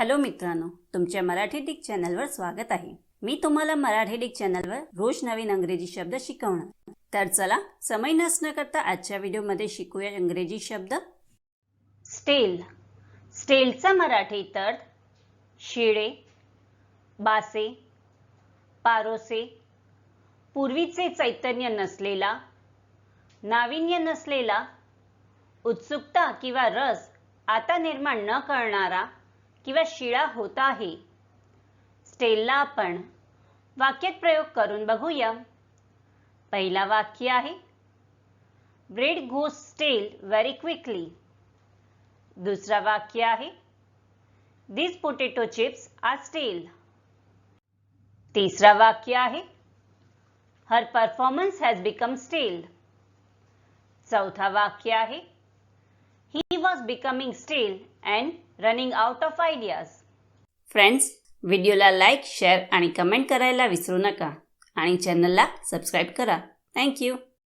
Hello मित्रांनो तुमच्या Marathi Dick चॅनलवर स्वागत आहे. मी तुम्हाला मराठी डिक चॅनलवर रोज नवीन अंग्रेजी शब्द शिकवणार. तर चला समय नसणं करता आजच्या व्हिडिओमध्ये शिकूया इंग्रजी शब्द. स्टेल. स्टेलचा मराठी तर शिळे बासे पारोसे. पूर्वीचे चैतन्य नसलेला नाविन्य नसलेला उत्सुकता किंवा रस आता निर्माण न करणारा किंवा शिळा होत आहे. स्टेलला आपण वाक्यात प्रयोग करून बघूया. पहिला वाक्य आहे bread goes stale very quickly दुसरा वाक्य आहे this potato chips are stale तिसरा वाक्य आहे her performance has become stale चौथा वाक्य आहे was becoming stale and running running out of ideas friends व्हिडिओला लाईक शेअर आणि कमेंट करायला विसरू नका. आणि चॅनलला सबस्क्राईब करा. थँक्यू